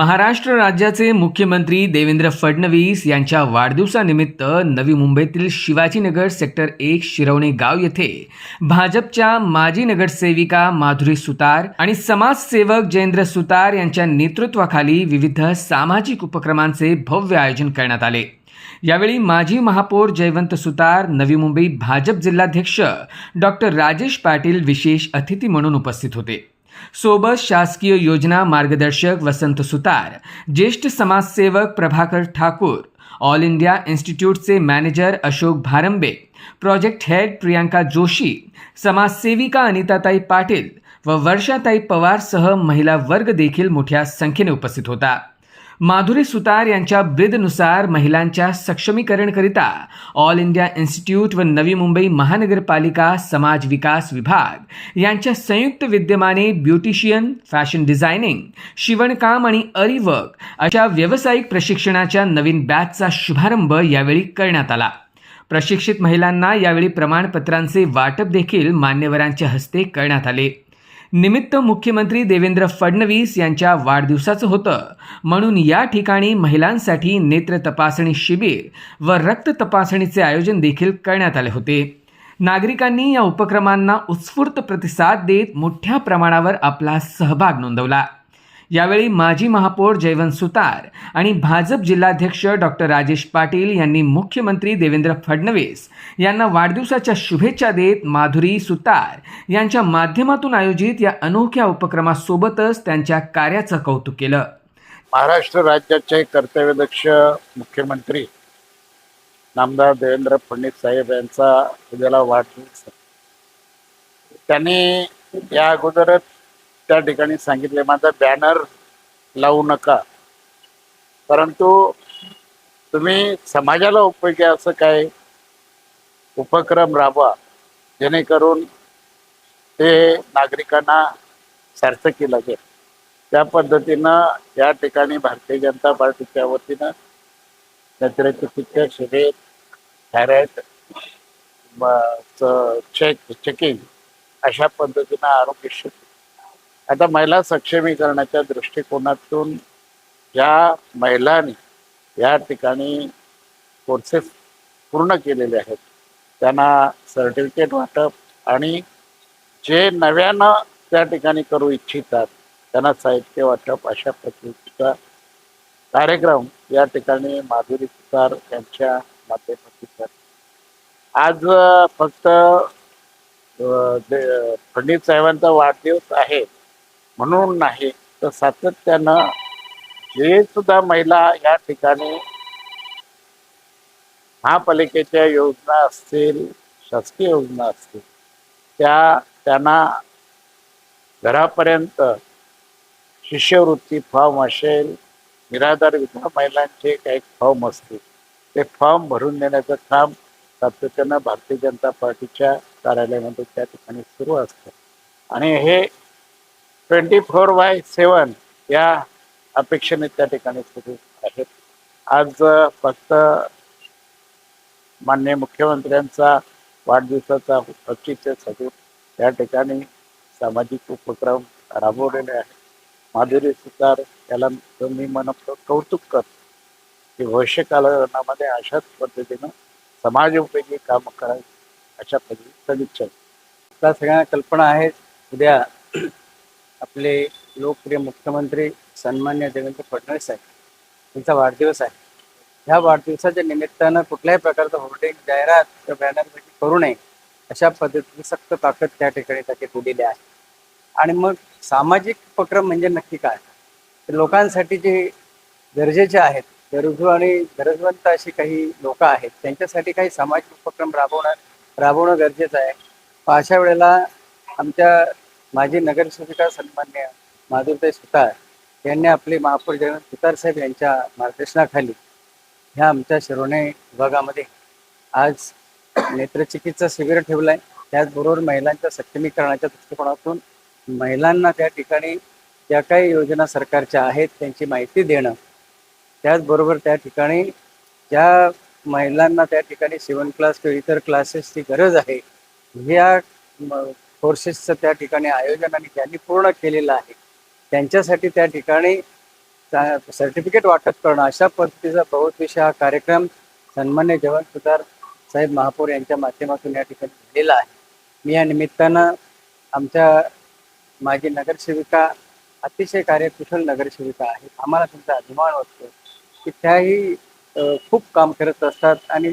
महाराष्ट्र राज्याचे मुख्यमंत्री देवेंद्र फडणवीस यांच्या वाढदिवसानिमित्त नवी मुंबईतील शिवाजीनगर सेक्टर एक शिरवणे गाव येथे भाजपच्या माजी नगरसेविका माधुरी सुतार आणि समाजसेवक जयेंद्र सुतार यांच्या नेतृत्वाखाली विविध सामाजिक उपक्रमांचे भव्य आयोजन करण्यात आले. यावेळी माजी महापौर जयवंत सुतार नवी मुंबई भाजप जिल्हाध्यक्ष डॉक्टर राजेश पाटील विशेष अतिथी म्हणून उपस्थित होते. सोबत शासकीय योजना मार्गदर्शक वसंत सुतार ज्येष्ठ समाजसेवक Prabhakar Thakur all India इन्स्टिट्यूटचे manager Ashok Bharambe project head Priyanka Joshi समाजसेविका अनिताताई पाटील व वर्षाताई पवारसह महिला वर्ग देखील मोठ्या संख्येने उपस्थित होता. माधुरी सुतार यांच्या ब्रीदनुसार महिलांच्या सक्षमीकरणकरिता ऑल इंडिया इन्स्टिट्यूट व नवी मुंबई महानगरपालिका समाज विकास विभाग यांच्या संयुक्त विद्यमाने ब्युटिशियन फॅशन डिझायनिंग शिवणकाम आणि अरिवक अशा व्यावसायिक प्रशिक्षणाच्या नवीन बॅचचा शुभारंभ यावेळी करण्यात आला. प्रशिक्षित महिलांना यावेळी प्रमाणपत्रांचे वाटप देखील मान्यवरांच्या हस्ते करण्यात आले. निमित्त मुख्यमंत्री देवेंद्र फडणवीस यांच्या वाढदिवसाचं होतं. म्हणून या ठिकाणी महिलांसाठी नेत्र तपासणी शिबिर व रक्त तपासणीचे आयोजन देखील करण्यात आले होते. नागरिकांनी या उपक्रमांना उत्स्फूर्त प्रतिसाद देत मोठ्या प्रमाणावर आपला सहभाग नोंदवला. यावेळी माजी महापौर जयवंत सुतार आणि भाजप जिल्हाध्यक्ष डॉक्टर राजेश पाटील यांनी मुख्यमंत्री देवेंद्र फडणवीस यांना वाढदिवसाच्या शुभेच्छा देत माधुरी सुतार यांच्या माध्यमातून आयोजित या अनोख्या उपक्रमासोबतच त्यांच्या कार्याचं कौतुक केलं. महाराष्ट्र राज्याचे कर्तव्यदक्ष मुख्यमंत्री नामदार देवेंद्र फडणवीस साहेब यांचा उद्याला वाढदिवस. त्यांनी या अगोदरच त्या ठिकाणी सांगितले माझा बॅनर लावू नका. परंतु तुम्ही समाजाला उपयोगी असं काय उपक्रम राबवा जेणेकरून ते नागरिकांना सार्थकी लागेल. त्या पद्धतीनं या ठिकाणी भारतीय जनता पार्टीच्या वतीनं नैसर्गिक शिबिर थायरॉइड चेक चेकिंग अशा पद्धतीनं आरोग्य शिबिर आता महिला सक्षमीकरणाच्या दृष्टिकोनातून ज्या महिलांनी या ठिकाणी कोर्सेस पूर्ण केलेले आहेत. त्यांना सर्टिफिकेट वाटप आणि जे नव्यानं त्या ठिकाणी करू इच्छितात त्यांना साहित्य वाटप अशा पद्धतीचा कार्यक्रम या ठिकाणी माधुरी सुतार यांच्या माध्यमातून आज फक्त पंडित फडणवीस साहेबांचा वाढदिवस आहे. म्हणून नाही तर सातत्यानं जे सुद्धा महिला या ठिकाणी महापालिकेच्या योजना असतील शासकीय योजना असतील त्या त्यांना घरापर्यंत शिष्यवृत्ती फॉर्म असेल निराधार विधवा महिलांचे काही फॉर्म असतील ते फॉर्म भरून देण्याचं काम सातत्यानं भारतीय जनता पार्टीच्या कार्यालयामध्ये त्या ठिकाणी सुरू असतं. आणि हे ट्वेंटी फोर बाय सेवन या अपेक्षेने त्या ठिकाणी सुरू आहेत. आज फक्त माननीय मुख्यमंत्र्यांचा वाढदिवसाचा औचित्य साधून त्या ठिकाणी सामाजिक उपक्रम राबवलेले आहेत. माधुरी सुतार याला मी मन कौतुक करतो की भविष्य कालखंडामध्ये अशाच पद्धतीनं समाज उपयोगी काम करावी अशा पद्धतीने सदिच्छा आपल्या सगळ्यांना कल्पना आहे उद्या आपले लोकप्रिय मुख्यमंत्री सन्मान्य देवेंद्र फडणवीस साहेब त्यांचा वाढदिवस आहे. ह्या वाढदिवसाच्या निमित्तानं कुठल्याही प्रकारचं होर्डिंग जाहिरात किंवा बॅनरबाजी करू नये अशा पद्धतीची सक्त ताकद त्या ठिकाणी त्याची दिलेली आहे. आणि मग सामाजिक उपक्रम म्हणजे नक्की काय? तर लोकांसाठी जे गरजेचे आहेत गरजू आणि गरजवंत अशी काही लोक आहेत त्यांच्यासाठी काही सामाजिक उपक्रम राबवणं राबवणं गरजेचं आहे. अशा वेळेला आमच्या माजी नगरसेविका सन्मान्य माधुरताई सुतार यांनी आपले महापौर जयवंत सुतार साहेब यांच्या मार्गदर्शनाखाली ह्या आमच्या शिरोणे विभागामध्ये आज नेत्रचिकित्सा शिबिर ठेवलं आहे त्याचबरोबर महिलांच्या सक्षमीकरणाच्या दृष्टिकोनातून महिलांना त्या ठिकाणी ज्या काही योजना सरकारच्या आहेत त्यांची माहिती देणं त्याचबरोबर त्या ठिकाणी ज्या महिलांना त्या ठिकाणी शिवण क्लास किंवा इतर क्लासेसची गरज आहे ह्या कोर्सेसचं त्या ठिकाणी आयोजन आणि ज्यांनी पूर्ण केलेलं आहे. त्यांच्यासाठी त्या ठिकाणी सर्टिफिकेट वाटप करणं अशा पद्धतीचा बहुत हा कार्यक्रम सन्मान्य जवान सुधार साहेब महापौर यांच्या माध्यमातून या ठिकाणी झालेला आहे. मी या निमित्तानं आमच्या माजी नगरसेविका अतिशय कार्यकुशल नगरसेविका आहेत. आम्हाला त्यांचा अभिमान वाटतो की त्याही खूप काम करत असतात आणि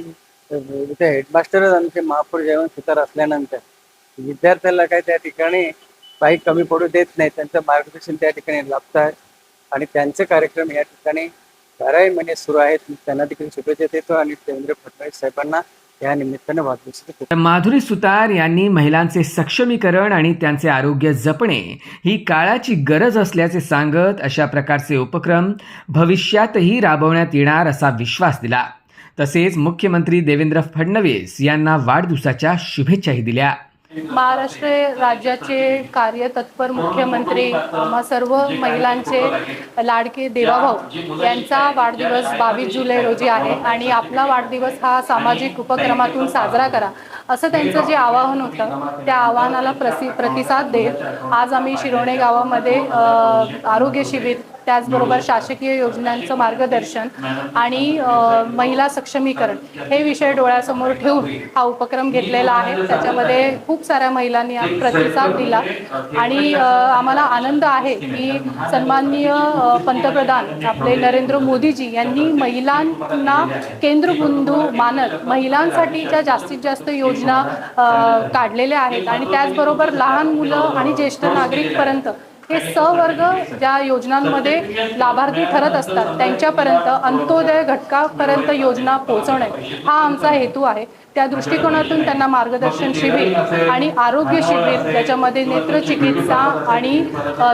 इथे हेडमास्टरच आमचे महापौर जेवण सुतार असल्यानंतर विद्यार्थ्याला काय त्या ठिकाणी काही कमी पडू देत नाही. त्यांचं मार्गदर्शन त्या ठिकाणी लाभत आहे. आणि त्यांचे कार्यक्रम या ठिकाणी बाराही महिने सुरू आहेत. त्यांना देखील शुभेच्छा देतो आणि देवेंद्र फडणवीस साहेबांना या निमित्तानं वाढ माधुरी सुतार यांनी महिलांचे सक्षमीकरण आणि त्यांचे आरोग्य जपणे ही काळाची गरज असल्याचे सांगत अशा प्रकारचे उपक्रम भविष्यातही राबवण्यात येणार असा विश्वास दिला. तसेच मुख्यमंत्री देवेंद्र फडणवीस यांना वाढदिवसाच्या शुभेच्छाही दिल्या. महाराष्ट्र राज्याचे कार्यतत्पर मुख्यमंत्री आम्हा सर्व महिलांचे लाडके देवाभाऊ यांचा वाढदिवस बावीस जुलै रोजी आहे आणि आपला वाढदिवस हा सामाजिक उपक्रमातून साजरा करा असं त्यांचं जे आवाहन होतं त्या आवाहनाला प्रसि प्रतिसाद देत आज आम्ही शिरोणे गावामध्ये आरोग्य शिबिर त्याचबरोबर शासकीय योजनांचं मार्गदर्शन आणि महिला सक्षमीकरण हे विषय डोळ्यासमोर ठेवून हा उपक्रम घेतलेला आहे. त्याच्यामध्ये खूप साऱ्या महिलांनी आज प्रतिसाद दिला. आणि आम्हाला आनंद आहे की सन्माननीय पंतप्रधान आपले नरेंद्र मोदीजी यांनी महिलांना केंद्रबिंदू मानत महिलांसाठीच्या जास्तीत जास्त योजना काढलेल्या आहेत. आणि त्याचबरोबर लहान मुलं आणि ज्येष्ठ नागरिकपर्यंत हे सवर्ग ज्या योजनांमध्ये लाभार्थी ठरत असतात त्यांच्यापर्यंत अंत्योदय घटकापर्यंत योजना पोहोचवणे हा आमचा हेतू आहे. त्या दृष्टिकोनातून त्यांना मार्गदर्शन शिबिर आणि आरोग्य शिबिर त्याच्यामध्ये नेत्रचिकित्सा आणि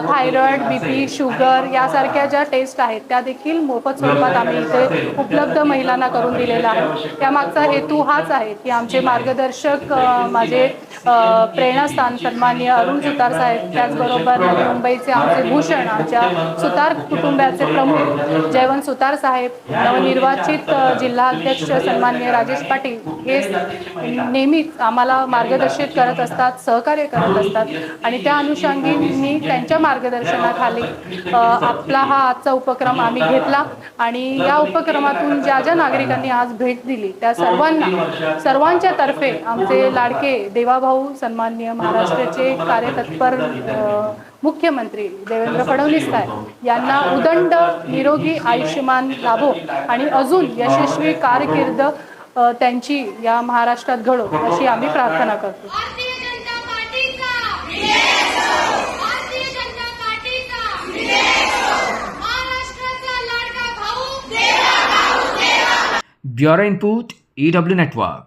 थायरॉइड बी पी शुगर यासारख्या ज्या टेस्ट आहेत त्या देखील मोफत स्वरूपात आम्ही इथे उपलब्ध महिलांना करून दिलेला आहे त्यामागचा हेतू हाच आहे की आमचे मार्गदर्शक माझे प्रेरणास्थान सन्माननीय अरुण सुतार साहेब त्याचबरोबर मुंबईचे आमचे भूषण आमच्या सुतार कुटुंबाचे प्रमुख जयवंत सुतार साहेब नवनिर्वाचित जिल्हा अध्यक्ष सन्माननीय राजेश पाटील हे नेहमीच आम्हाला मार्गदर्शित करत असतात सहकार्य करत असतात. आणि त्या अनुषंगाने त्यांच्या मार्गदर्शनाखाली आपला हा आजचा उपक्रम आम्ही घेतला. आणि या उपक्रमातून ज्या ज्या नागरिकांनी आज भेट दिली त्या सर्वांना सर्वांच्या तर्फे आमचे लाडके देवाभाऊ सन्माननीय महाराष्ट्राचे कार्यतत्पर मुख्यमंत्री देवेंद्र फडणवीस साहेब यांना उदंड निरोगी आयुष्यमान लाभो आणि अजून यशस्वी कारकीर्द त्यांची या महाराष्ट्रात घडो अशी आम्ही प्रार्थना करतो. भारतीय जनता पार्टी का भारतीय जनता पार्टी का महाराष्ट्राचा लाडका भाऊ ब्युरो इनपुट ईडब्ल्यू नेटवर्क